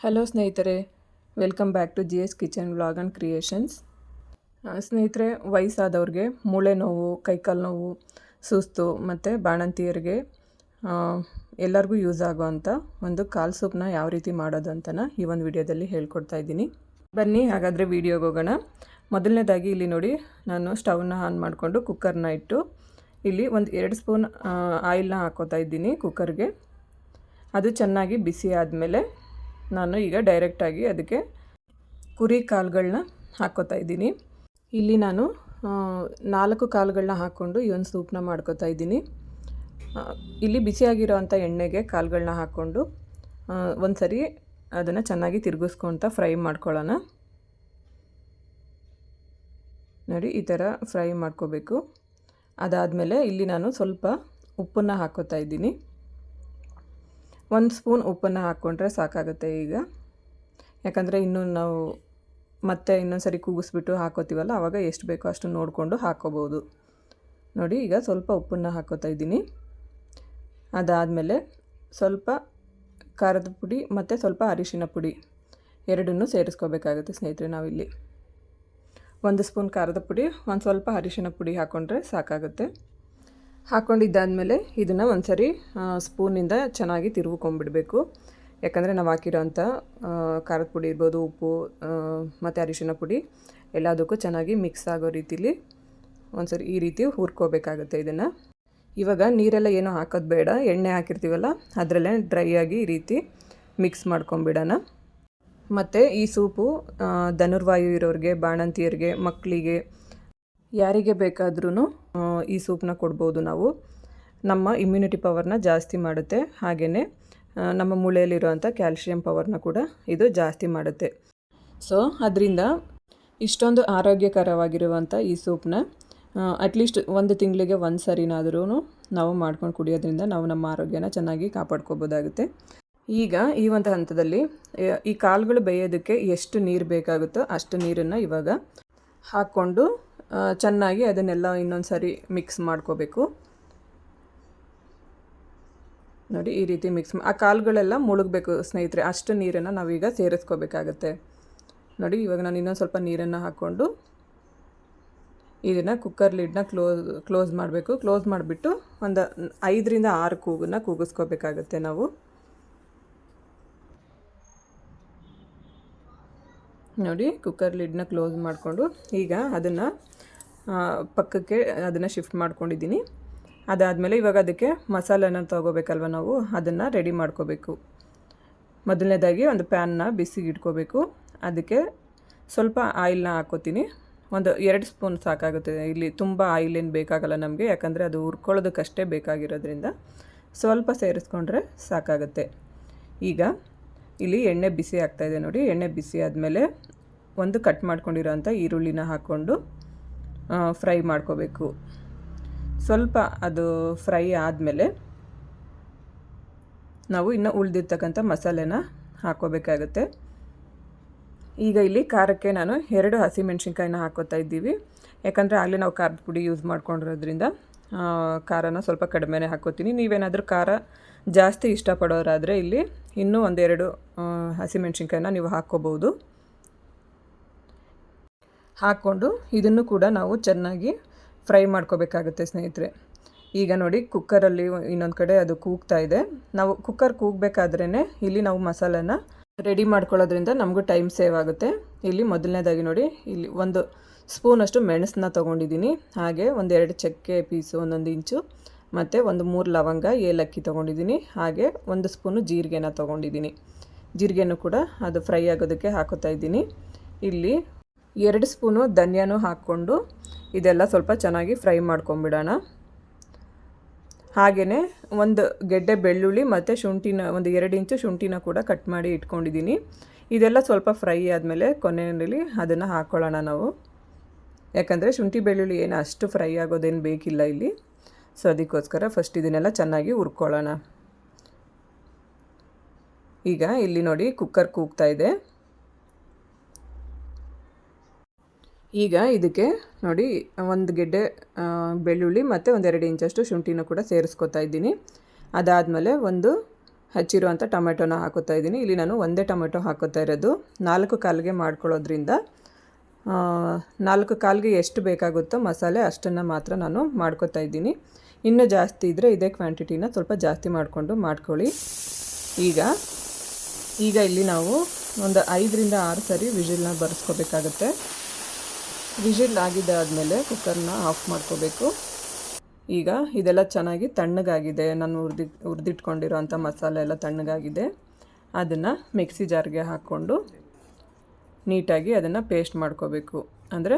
Hello ಸ್ನೇಹಿತರೆ, welcome back to G S kitchen vlog and creations. ಸ್ನೇಹಿತರೆ, ವಯಸ್ಸಾದವ್ರಿಗೆ ಮೂಳೆ ನೋವು, ಕೈಕಾಲು ನೋವು, ಸುಸ್ತು ಮತ್ತು ಬಾಣಂತಿಯರಿಗೆ ಎಲ್ಲರಿಗೂ ಯೂಸ್ ಆಗುವಂಥ ಒಂದು ಕಾಲು ಸೂಪ್ನ ಯಾವ ರೀತಿ ಮಾಡೋದು ಅಂತನ ಈ ಒಂದು ವಿಡಿಯೋದಲ್ಲಿ ಹೇಳ್ಕೊಡ್ತಾ ಇದ್ದೀನಿ. ಬನ್ನಿ, ಹಾಗಾದರೆ ವಿಡಿಯೋಗೆ ಹೋಗೋಣ. ಮೊದಲನೇದಾಗಿ ಇಲ್ಲಿ ನೋಡಿ, ನಾನು ಸ್ಟವ್ನ ಆನ್ ಮಾಡಿಕೊಂಡು ಕುಕ್ಕರ್ನ ಇಟ್ಟು ಇಲ್ಲಿ ಒಂದು ಎರಡು ಸ್ಪೂನ್ ಆಯಿಲ್ನ ಹಾಕೋತಾ ಇದ್ದೀನಿ ಕುಕ್ಕರ್ಗೆ. ಅದು ಚೆನ್ನಾಗಿ ಬಿಸಿ ಆದಮೇಲೆ ನಾನು ಈಗ ಡೈರೆಕ್ಟಾಗಿ ಅದಕ್ಕೆ ಕುರಿ ಕಾಲುಗಳನ್ನ ಹಾಕ್ಕೋತಾ ಇದ್ದೀನಿ. ಇಲ್ಲಿ ನಾನು ನಾಲ್ಕು ಕಾಲುಗಳನ್ನ ಹಾಕ್ಕೊಂಡು ಈ ಒಂದು ಸೂಪ್ನ ಮಾಡ್ಕೋತಾ ಇದ್ದೀನಿ. ಇಲ್ಲಿ ಇಲ್ಲಿ ಬಿಸಿಯಾಗಿರೋವಂಥ ಎಣ್ಣೆಗೆ ಕಾಲುಗಳನ್ನ ಹಾಕ್ಕೊಂಡು ಒಂದು ಸರಿ ಅದನ್ನು ಚೆನ್ನಾಗಿ ತಿರುಗಿಸ್ಕೊತ ಫ್ರೈ ಮಾಡ್ಕೊಳ್ಳೋಣ. ನೋಡಿ, ಈ ಥರ ಫ್ರೈ ಮಾಡ್ಕೋಬೇಕು. ಅದಾದಮೇಲೆ ಇಲ್ಲಿ ನಾನು ಸ್ವಲ್ಪ ಉಪ್ಪನ್ನು ಹಾಕ್ಕೋತಾ ಇದ್ದೀನಿ. ಒಂದು ಸ್ಪೂನ್ ಉಪ್ಪನ್ನು ಹಾಕ್ಕೊಂಡ್ರೆ ಸಾಕಾಗುತ್ತೆ ಈಗ. ಯಾಕಂದರೆ ಇನ್ನೂ ನಾವು ಮತ್ತೆ ಇನ್ನೊಂದು ಸರಿ ಕೂಗಿಸ್ಬಿಟ್ಟು ಹಾಕೋತೀವಲ್ಲ ಆವಾಗ ಎಷ್ಟು ಬೇಕೋ ಅಷ್ಟು ನೋಡಿಕೊಂಡು ಹಾಕೋಬೋದು. ನೋಡಿ, ಈಗ ಸ್ವಲ್ಪ ಉಪ್ಪನ್ನು ಹಾಕೋತಾ ಇದ್ದೀನಿ. ಅದಾದಮೇಲೆ ಸ್ವಲ್ಪ ಖಾರದ ಪುಡಿ ಮತ್ತು ಸ್ವಲ್ಪ ಅರಿಶಿನ ಪುಡಿ ಎರಡನ್ನೂ ಸೇರಿಸ್ಕೋಬೇಕಾಗುತ್ತೆ ಸ್ನೇಹಿತರೆ ನಾವಿಲ್ಲಿ. ಒಂದು ಸ್ಪೂನ್ ಖಾರದ ಪುಡಿ, ಒಂದು ಸ್ವಲ್ಪ ಅರಿಶಿನ ಪುಡಿ ಹಾಕ್ಕೊಂಡ್ರೆ ಸಾಕಾಗುತ್ತೆ. ಹಾಕ್ಕೊಂಡಿದ್ದಾದಮೇಲೆ ಇದನ್ನು ಒಂದು ಸರಿ ಸ್ಪೂನಿಂದ ಚೆನ್ನಾಗಿ ತಿರುವುಕೊಂಡ್ಬಿಡಬೇಕು ಯಾಕಂದರೆ ನಾವು ಹಾಕಿರೋಂಥ ಖಾರದ ಪುಡಿ ಇರ್ಬೋದು, ಉಪ್ಪು ಮತ್ತು ಅರಿಶಿನ ಪುಡಿ ಎಲ್ಲದಕ್ಕೂ ಚೆನ್ನಾಗಿ ಮಿಕ್ಸ್ ಆಗೋ ರೀತಿಲಿ ಒಂದು ಸರಿ ಈ ರೀತಿ ಹುರ್ಕೋಬೇಕಾಗುತ್ತೆ ಇದನ್ನು. ಇವಾಗ ನೀರೆಲ್ಲ ಏನೂ ಹಾಕೋದು ಬೇಡ, ಎಣ್ಣೆ ಹಾಕಿರ್ತೀವಲ್ಲ, ಅದರಲ್ಲೇ ಡ್ರೈ ಆಗಿ ಈ ರೀತಿ ಮಿಕ್ಸ್ ಮಾಡ್ಕೊಂಬಿಡೋಣ ಮತ್ತು ಈ ಸೂಪು ಧನುರ್ವಾಯು ಇರೋರಿಗೆ, ಬಾಣಂತಿಯರಿಗೆ ಮಕ್ಕಳಿಗೆ ಯಾರಿಗೆ ಬೇಕಾದ್ರೂ ಈ ಸೂಪ್ನ ಕೊಡ್ಬೋದು ನಾವು. ನಮ್ಮ ಇಮ್ಯುನಿಟಿ ಪವರ್ನ ಜಾಸ್ತಿ ಮಾಡುತ್ತೆ. ಹಾಗೆಯೇ ನಮ್ಮ ಮೂಳೆಯಲ್ಲಿರುವಂಥ ಕ್ಯಾಲ್ಶಿಯಂ ಪವರ್ನ ಕೂಡ ಇದು ಜಾಸ್ತಿ ಮಾಡುತ್ತೆ. ಸೊ ಅದರಿಂದ ಇಷ್ಟೊಂದು ಆರೋಗ್ಯಕರವಾಗಿರುವಂಥ ಈ ಸೂಪ್ನ ಅಟ್ಲೀಸ್ಟ್ ಒಂದು ತಿಂಗಳಿಗೆ ಒಂದು ಸರಿನಾದ್ರೂ ನಾವು ಮಾಡ್ಕೊಂಡು ಕುಡಿಯೋದ್ರಿಂದ ನಾವು ನಮ್ಮ ಆರೋಗ್ಯನ ಚೆನ್ನಾಗಿ ಕಾಪಾಡ್ಕೋಬೋದಾಗುತ್ತೆ. ಈಗ ಈ ಒಂದು ಹಂತದಲ್ಲಿ ಈ ಕಾಳುಗಳು ಬೇಯೋದಕ್ಕೆ ಎಷ್ಟು ನೀರು ಬೇಕಾಗುತ್ತೋ ಅಷ್ಟು ನೀರನ್ನು ಇವಾಗ ಹಾಕ್ಕೊಂಡು ಚೆನ್ನಾಗಿ ಅದನ್ನೆಲ್ಲ ಇನ್ನೊಂದು ಸಾರಿ ಮಿಕ್ಸ್ ಮಾಡ್ಕೋಬೇಕು. ನೋಡಿ, ಈ ರೀತಿ ಮಿಕ್ಸ್ ಆ ಕಾಳುಗಳೆಲ್ಲ ಮುಳುಗಬೇಕು ಸ್ನೇಹಿತರೆ. ಅಷ್ಟು ನೀರನ್ನು ನಾವೀಗ ಸೇರಿಸ್ಕೋಬೇಕಾಗತ್ತೆ. ನೋಡಿ, ಇವಾಗ ನಾನು ಇನ್ನೊಂದು ಸ್ವಲ್ಪ ನೀರನ್ನು ಹಾಕ್ಕೊಂಡು ಇದನ್ನು ಕುಕ್ಕರ್ ಲಿಡ್ನ ಕ್ಲೋಸ್ ಕ್ಲೋಸ್ ಮಾಡಬೇಕು. ಕ್ಲೋಸ್ ಮಾಡಿಬಿಟ್ಟು ಒಂದು ಐದರಿಂದ ಆರು ಕೂಗನ್ನ ಕೂಗಿಸ್ಕೋಬೇಕಾಗತ್ತೆ ನಾವು. ನೋಡಿ ಕುಕ್ಕರ್ ಲಿಡ್ನ ಕ್ಲೋಸ್ ಮಾಡಿಕೊಂಡು ಈಗ ಅದನ್ನು ಪಕ್ಕಕ್ಕೆ ಅದನ್ನು ಶಿಫ್ಟ್ ಮಾಡ್ಕೊಂಡಿದ್ದೀನಿ. ಅದಾದಮೇಲೆ ಇವಾಗ ಅದಕ್ಕೆ ಮಸಾಲೆನ ತೊಗೋಬೇಕಲ್ವ ನಾವು? ಅದನ್ನು ರೆಡಿ ಮಾಡ್ಕೋಬೇಕು. ಮೊದಲನೇದಾಗಿ ಒಂದು ಪ್ಯಾನ್ನ ಬಿಸಿಗೆ ಇಟ್ಕೋಬೇಕು. ಅದಕ್ಕೆ ಸ್ವಲ್ಪ ಆಯಿಲ್ನ ಹಾಕೋತೀನಿ. ಒಂದು ಎರಡು ಸ್ಪೂನ್ ಸಾಕಾಗುತ್ತೆ. ಇಲ್ಲಿ ತುಂಬ ಆಯಿಲ್ ಏನು ಬೇಕಾಗಲ್ಲ ನಮಗೆ. ಯಾಕಂದರೆ ಅದು ಹುರ್ಕೊಳ್ಳೋದಕ್ಕಷ್ಟೇ ಬೇಕಾಗಿರೋದ್ರಿಂದ ಸ್ವಲ್ಪ ಸೇರಿಸ್ಕೊಂಡ್ರೆ ಸಾಕಾಗುತ್ತೆ. ಈಗ ಇಲ್ಲಿ ಎಣ್ಣೆ ಬಿಸಿ ಆಗ್ತಾಯಿದೆ ನೋಡಿ. ಎಣ್ಣೆ ಬಿಸಿ ಆದಮೇಲೆ ಒಂದು ಕಟ್ ಮಾಡ್ಕೊಂಡಿರೋಂಥ ಈರುಳ್ಳಿನ ಹಾಕ್ಕೊಂಡು ಫ್ರೈ ಮಾಡ್ಕೋಬೇಕು. ಸ್ವಲ್ಪ ಅದು ಫ್ರೈ ಆದಮೇಲೆ ನಾವು ಇನ್ನು ಉಳಿದಿರ್ತಕ್ಕಂಥ ಮಸಾಲೆನ ಹಾಕೋಬೇಕಾಗುತ್ತೆ ಈಗ ಇಲ್ಲಿ ಖಾರಕ್ಕೆ ನಾನು ಎರಡು ಹಸಿಮೆಣ್ಸಿನ್ಕಾಯಿನ ಹಾಕೋತಾ ಇದ್ದೀವಿ. ಯಾಕಂದರೆ ಆಗಲೇ ನಾವು ಖಾರದ ಪುಡಿ ಯೂಸ್ ಮಾಡ್ಕೊಂಡಿರೋದ್ರಿಂದ ಖಾರನ ಸ್ವಲ್ಪ ಕಡಿಮೆನೇ ಹಾಕೋತೀನಿ ನೀವೇನಾದರೂ ಖಾರ ಜಾಸ್ತಿ ಇಷ್ಟಪಡೋರಾದರೆ ಇಲ್ಲಿ ಇನ್ನೂ ಒಂದೆರಡು ಹಸಿಮೆಣ್ಸಿನ್ಕಾಯಿನ ನೀವು ಹಾಕ್ಕೋಬೋದು ಹಾಕ್ಕೊಂಡು ಇದನ್ನು ಕೂಡ ನಾವು ಚೆನ್ನಾಗಿ ಫ್ರೈ ಮಾಡ್ಕೋಬೇಕಾಗುತ್ತೆ, ಸ್ನೇಹಿತರೆ. ಈಗ ನೋಡಿ, ಕುಕ್ಕರಲ್ಲಿ ಇನ್ನೊಂದು ಕಡೆ ಅದು ಕೂಗ್ತಾ ಇದೆ. ನಾವು ಕುಕ್ಕರ್ ಕೂಗಬೇಕಾದ್ರೇ ಇಲ್ಲಿ ನಾವು ಮಸಾಲೆನ ರೆಡಿ ಮಾಡ್ಕೊಳ್ಳೋದ್ರಿಂದ ನಮಗೂ ಟೈಮ್ ಸೇವ್ ಆಗುತ್ತೆ. ಇಲ್ಲಿ ಮೊದಲನೇದಾಗಿ ನೋಡಿ, ಇಲ್ಲಿ ಒಂದು ಸ್ಪೂನಷ್ಟು ಮೆಣಸನ್ನ ತೊಗೊಂಡಿದ್ದೀನಿ. ಹಾಗೆ ಒಂದೆರಡು ಚಕ್ಕೆ ಪೀಸು, ಒಂದೊಂದು ಇಂಚು, ಮತ್ತು ಒಂದು ಮೂರು ಲವಂಗ, ಏಲಕ್ಕಿ ತೊಗೊಂಡಿದ್ದೀನಿ. ಹಾಗೆ ಒಂದು ಸ್ಪೂನು ಜೀರಿಗೆನ ತೊಗೊಂಡಿದ್ದೀನಿ. ಜೀರಿಗೆನೂ ಕೂಡ ಅದು ಫ್ರೈ ಆಗೋದಕ್ಕೆ ಹಾಕೋತಾ ಇದ್ದೀನಿ. ಇಲ್ಲಿ ಎರಡು ಸ್ಪೂನು ಧನಿಯಾನು ಹಾಕ್ಕೊಂಡು ಇದೆಲ್ಲ ಸ್ವಲ್ಪ ಚೆನ್ನಾಗಿ ಫ್ರೈ ಮಾಡ್ಕೊಂಬಿಡೋಣ. ಹಾಗೆಯೇ ಒಂದು ಗೆಡ್ಡೆ ಬೆಳ್ಳುಳ್ಳಿ ಮತ್ತು ಶುಂಠಿನ, ಒಂದು ಎರಡು ಇಂಚು ಶುಂಠಿನ ಕೂಡ ಕಟ್ ಮಾಡಿ ಇಟ್ಕೊಂಡಿದ್ದೀನಿ. ಇದೆಲ್ಲ ಸ್ವಲ್ಪ ಫ್ರೈ ಆದಮೇಲೆ ಕೊನೆಯಲ್ಲಿ ಅದನ್ನು ಹಾಕ್ಕೊಳ್ಳೋಣ ನಾವು. ಯಾಕಂದರೆ ಶುಂಠಿ ಬೆಳ್ಳುಳ್ಳಿ ಏನು ಅಷ್ಟು ಫ್ರೈ ಆಗೋದೇನು ಬೇಕಿಲ್ಲ ಇಲ್ಲಿ. ಸೊ, ಅದಕ್ಕೋಸ್ಕರ ಫಸ್ಟ್ ಇದನ್ನೆಲ್ಲ ಚೆನ್ನಾಗಿ ಹುರ್ಕೊಳ್ಳೋಣ. ಈಗ ಇಲ್ಲಿ ನೋಡಿ ಕುಕ್ಕರ್ ಕೂಗ್ತಾ ಇದೆ. ಈಗ ಇದಕ್ಕೆ ನೋಡಿ, ಒಂದು ಗೆಡ್ಡೆ ಬೆಳ್ಳುಳ್ಳಿ ಮತ್ತು ಒಂದೆರಡು ಇಂಚಷ್ಟು ಶುಂಠಿನ ಕೂಡ ಸೇರಿಸ್ಕೊತಾ ಇದ್ದೀನಿ. ಅದಾದಮೇಲೆ ಒಂದು ಹಚ್ಚಿರುವಂಥ ಟೊಮೆಟೊನ ಹಾಕೋತಾ ಇದ್ದೀನಿ. ಇಲ್ಲಿ ನಾನು ಒಂದೇ ಟೊಮೆಟೊ ಹಾಕೋತಾ ಇರೋದು. ನಾಲ್ಕು ಕಾಲಿಗೆ ಮಾಡ್ಕೊಳ್ಳೋದ್ರಿಂದ ನಾಲ್ಕು ಕಾಲಿಗೆ ಎಷ್ಟು ಬೇಕಾಗುತ್ತೋ ಮಸಾಲೆ ಅಷ್ಟನ್ನು ಮಾತ್ರ ನಾನು ಮಾಡ್ಕೋತಾ ಇದ್ದೀನಿ. ಇನ್ನೂ ಜಾಸ್ತಿ ಇದ್ದರೆ ಇದೇ ಕ್ವಾಂಟಿಟಿನ ಸ್ವಲ್ಪ ಜಾಸ್ತಿ ಮಾಡಿಕೊಂಡು ಮಾಡ್ಕೊಳ್ಳಿ. ಈಗ ಈಗ ಇಲ್ಲಿ ನಾವು ಒಂದು ಐದರಿಂದ ಆರು ಸರಿ ವಿಜಿಲ್ನ ಬರೆಸ್ಕೋಬೇಕಾಗತ್ತೆ. ವಿಜಿಲ್ ಆದಮೇಲೆ ಕುಕ್ಕರ್ನ ಆಫ್ ಮಾಡ್ಕೋಬೇಕು. ಈಗ ಇದೆಲ್ಲ ಚೆನ್ನಾಗಿ ತಣ್ಣಗಾಗಿದೆ. ನಾನು ಹುರಿದಿ, ಹುರಿದಿಟ್ಕೊಂಡಿರೋ ಅಂಥ ಮಸಾಲೆ ಎಲ್ಲ ತಣ್ಣಗಾಗಿದೆ. ಅದನ್ನು ಮಿಕ್ಸಿ ಜಾರ್ಗೆ ಹಾಕ್ಕೊಂಡು ನೀಟಾಗಿ ಅದನ್ನು ಪೇಸ್ಟ್ ಮಾಡ್ಕೋಬೇಕು. ಅಂದರೆ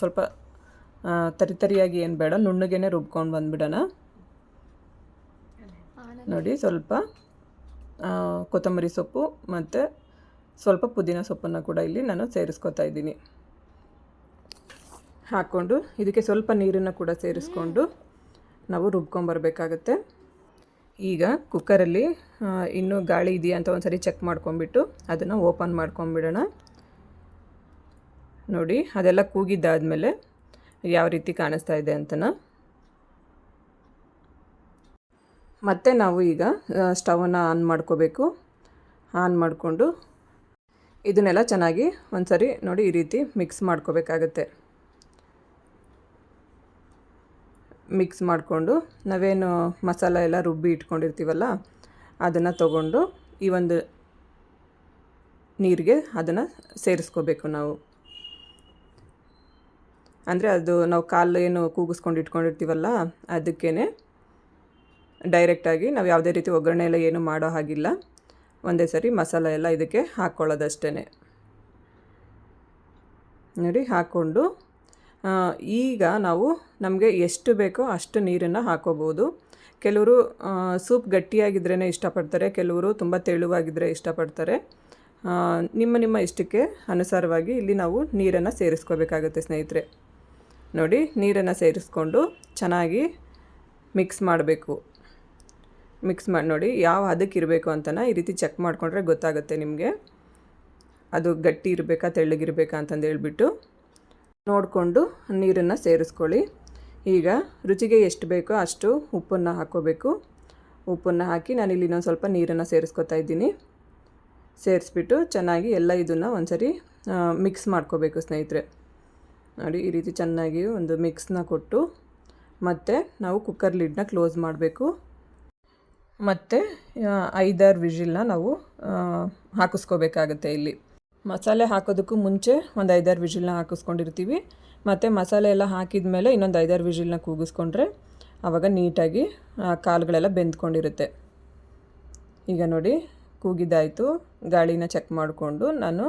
ಸ್ವಲ್ಪ ತರಿತರಿಯಾಗಿ ತರಿ ತರಿಯಾಗಿ ಏನು ಬೇಡ ನುಣ್ಣಗೇ ರುಬ್ಕೊಂಡು ಬಂದುಬಿಡೋಣ. ನೋಡಿ, ಸ್ವಲ್ಪ ಕೊತ್ತಂಬರಿ ಸೊಪ್ಪು ಮತ್ತು ಸ್ವಲ್ಪ ಪುದೀನ ಸೊಪ್ಪನ್ನು ಕೂಡ ಇಲ್ಲಿ ನಾನು ಸೇರಿಸ್ಕೊತಾ ಇದ್ದೀನಿ. ಹಾಕ್ಕೊಂಡು ಇದಕ್ಕೆ ಸ್ವಲ್ಪ ನೀರನ್ನು ಕೂಡ ಸೇರಿಸ್ಕೊಂಡು ನಾವು ರುಬ್ಕೊಂಬರ್ಬೇಕಾಗತ್ತೆ. ಈಗ ಕುಕ್ಕರಲ್ಲಿ ಇನ್ನೂ ಗಾಳಿ ಇದೆಯಾ ಅಂತ ಒಂದು ಸರಿ ಚೆಕ್ ಮಾಡ್ಕೊಂಬಿಟ್ಟು ಅದನ್ನು ಓಪನ್ ಮಾಡ್ಕೊಂಬಿಡೋಣ ನೋಡಿ, ಅದೆಲ್ಲ ಕೂಗಿದ್ದಾದಮೇಲೆ ಯಾವ ರೀತಿ ಕಾಣಿಸ್ತಾ ಇದೆ ಅಂತನ. ಮತ್ತೆ ನಾವು ಈಗ ಸ್ಟವನ್ನು ಆನ್ ಮಾಡ್ಕೋಬೇಕು. ಆನ್ ಮಾಡಿಕೊಂಡು ಇದನ್ನೆಲ್ಲ ಚೆನ್ನಾಗಿ ಒಂದು ಸರಿ ನೋಡಿ ಈ ರೀತಿ ಮಿಕ್ಸ್ ಮಾಡ್ಕೋಬೇಕಾಗತ್ತೆ. ಮಿಕ್ಸ್ ಮಾಡಿಕೊಂಡು ನಾವೇನು ಮಸಾಲ ಎಲ್ಲ ರುಬ್ಬಿ ಇಟ್ಕೊಂಡಿರ್ತೀವಲ್ಲ, ಅದನ್ನು ತಗೊಂಡು ಈ ಒಂದು ನೀರಿಗೆ ಅದನ್ನು ಸೇರಿಸ್ಕೋಬೇಕು ನಾವು. ಅಂದರೆ ಅದು ನಾವು ಕಾಲು ಏನು ಕೂಗಿಸ್ಕೊಂಡು ಇಟ್ಕೊಂಡಿರ್ತೀವಲ್ಲ ಅದಕ್ಕೇ ಡೈರೆಕ್ಟಾಗಿ ನಾವು ಯಾವುದೇ ರೀತಿ ಒಗ್ಗರಣೆ ಎಲ್ಲ ಏನು ಮಾಡೋ ಹಾಗಿಲ್ಲ, ಒಂದೇ ಸರಿ ಮಸಾಲ ಎಲ್ಲ ಇದಕ್ಕೆ ಹಾಕ್ಕೊಳ್ಳೋದಷ್ಟೇ ನೋಡಿ, ಹಾಕ್ಕೊಂಡು ಈಗ ನಾವು ನಮಗೆ ಎಷ್ಟು ಬೇಕೋ ಅಷ್ಟು ನೀರನ್ನು ಹಾಕೋಬೋದು. ಕೆಲವರು ಸೂಪ್ ಗಟ್ಟಿಯಾಗಿದ್ರೇ ಇಷ್ಟಪಡ್ತಾರೆ, ಕೆಲವರು ತುಂಬ ತೆಳುವಾಗಿದ್ದರೆ ಇಷ್ಟಪಡ್ತಾರೆ. ನಿಮ್ಮ ನಿಮ್ಮ ಇಷ್ಟಕ್ಕೆ ಅನುಸಾರವಾಗಿ ಇಲ್ಲಿ ನಾವು ನೀರನ್ನು ಸೇರಿಸ್ಕೋಬೇಕಾಗುತ್ತೆ ಸ್ನೇಹಿತರೆ. ನೋಡಿ, ನೀರನ್ನು ಸೇರಿಸ್ಕೊಂಡು ಚೆನ್ನಾಗಿ ಮಿಕ್ಸ್ ಮಾಡಬೇಕು. ಮಿಕ್ಸ್ ಮಾಡಿ, ನೋಡಿ, ಯಾವ ಅದಕ್ಕೆ ಇರಬೇಕು ಅಂತನ ಈ ರೀತಿ ಚೆಕ್ ಮಾಡಿಕೊಂಡ್ರೆ ಗೊತ್ತಾಗುತ್ತೆ ನಿಮಗೆ. ಅದು ಗಟ್ಟಿ ಇರಬೇಕಾ, ತೆಳ್ಳಗಿರಬೇಕಾ ಅಂತಂದು ಹೇಳ್ಬಿಟ್ಟು ನೋಡಿಕೊಂಡು ನೀರನ್ನು ಸೇರಿಸ್ಕೊಳ್ಳಿ. ಈಗ ರುಚಿಗೆ ಎಷ್ಟು ಬೇಕೋ ಅಷ್ಟು ಉಪ್ಪನ್ನು ಹಾಕೋಬೇಕು ಉಪ್ಪನ್ನು ಹಾಕಿ ನಾನು ಇಲ್ಲಿ ಇನ್ನೊಂದು ಸ್ವಲ್ಪ ನೀರನ್ನು ಸೇರಿಸ್ಕೊತಾ ಇದ್ದೀನಿ. ಸೇರಿಸ್ಬಿಟ್ಟು ಚೆನ್ನಾಗಿ ಎಲ್ಲ ಇದನ್ನು ಒಂದ್ಸರಿ ಮಿಕ್ಸ್ ಮಾಡ್ಕೋಬೇಕು ಸ್ನೇಹಿತರೆ. ನೋಡಿ, ಈ ರೀತಿ ಚೆನ್ನಾಗಿ ಒಂದು ಮಿಕ್ಸ್ನ ಕೊಟ್ಟು ಮತ್ತು ನಾವು ಕುಕ್ಕರ್ ಲಿಡ್ನ ಕ್ಲೋಸ್ ಮಾಡಬೇಕು. ಮತ್ತು ಐದಾರು ವಿಜಿಲ್ನ ನಾವು ಹಾಕಿಸ್ಕೋಬೇಕಾಗತ್ತೆ ಇಲ್ಲಿ. ಮಸಾಲೆ ಹಾಕೋದಕ್ಕೂ ಮುಂಚೆ ಒಂದು ಐದಾರು ವಿಜಿಲ್ನ ಹಾಕಿಸ್ಕೊಂಡಿರ್ತೀವಿ. ಮತ್ತು ಮಸಾಲೆ ಎಲ್ಲ ಹಾಕಿದ ಮೇಲೆ ಇನ್ನೊಂದು ಐದಾರು ವಿಜಿಲ್ನ ಕೂಗಿಸ್ಕೊಂಡ್ರೆ ಆವಾಗ ನೀಟಾಗಿ ಕಾಲುಗಳೆಲ್ಲ ಬೆಂದ್ಕೊಂಡಿರುತ್ತೆ. ಈಗ ನೋಡಿ, ಕೂಗಿದ್ದಾಯಿತು. ಗಾಳಿನ ಚೆಕ್ ಮಾಡಿಕೊಂಡು ನಾನು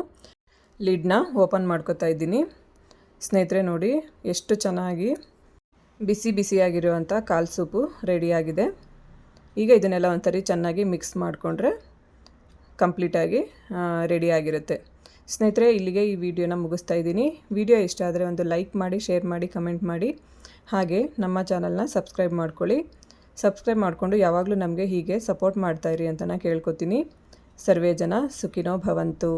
ಲಿಡ್ನ ಓಪನ್ ಮಾಡ್ಕೊತಾ ಇದ್ದೀನಿ. ಸ್ನೇಹಿತರೆ ನೋಡಿ, ಎಷ್ಟು ಚೆನ್ನಾಗಿ ಬಿಸಿ ಬಿಸಿಯಾಗಿರುವಂಥ ಕಾಲು ಸೂಪು ರೆಡಿಯಾಗಿದೆ. ಈಗ ಇದನ್ನೆಲ್ಲ ಒಂದ್ಸರಿ ಚೆನ್ನಾಗಿ ಮಿಕ್ಸ್ ಮಾಡಿಕೊಂಡ್ರೆ ಕಂಪ್ಲೀಟಾಗಿ ರೆಡಿಯಾಗಿರುತ್ತೆ. ಸ್ನೇಹಿತರೆ, ಇಲ್ಲಿಗೆ ಈ ವಿಡಿಯೋನ ಮುಗಿಸ್ತಾ ಇದ್ದೀನಿ. ವಿಡಿಯೋ ಇಷ್ಟ ಆದರೆ ಒಂದು ಲೈಕ್ ಮಾಡಿ, ಶೇರ್ ಮಾಡಿ, ಕಮೆಂಟ್ ಮಾಡಿ. ಹಾಗೆ ನಮ್ಮ ಚಾನಲ್ನ ಸಬ್ಸ್ಕ್ರೈಬ್ ಮಾಡ್ಕೊಳ್ಳಿ. ಸಬ್ಸ್ಕ್ರೈಬ್ ಮಾಡಿಕೊಂಡು ಯಾವಾಗಲೂ ನಮಗೆ ಹೀಗೆ ಸಪೋರ್ಟ್ ಮಾಡ್ತಾಯಿರಿ ಅಂತ ನಾನು ಕೇಳ್ಕೊತೀನಿ. ಸರ್ವೇ ಜನ ಸುಖಿನೋ ಭವಂತು.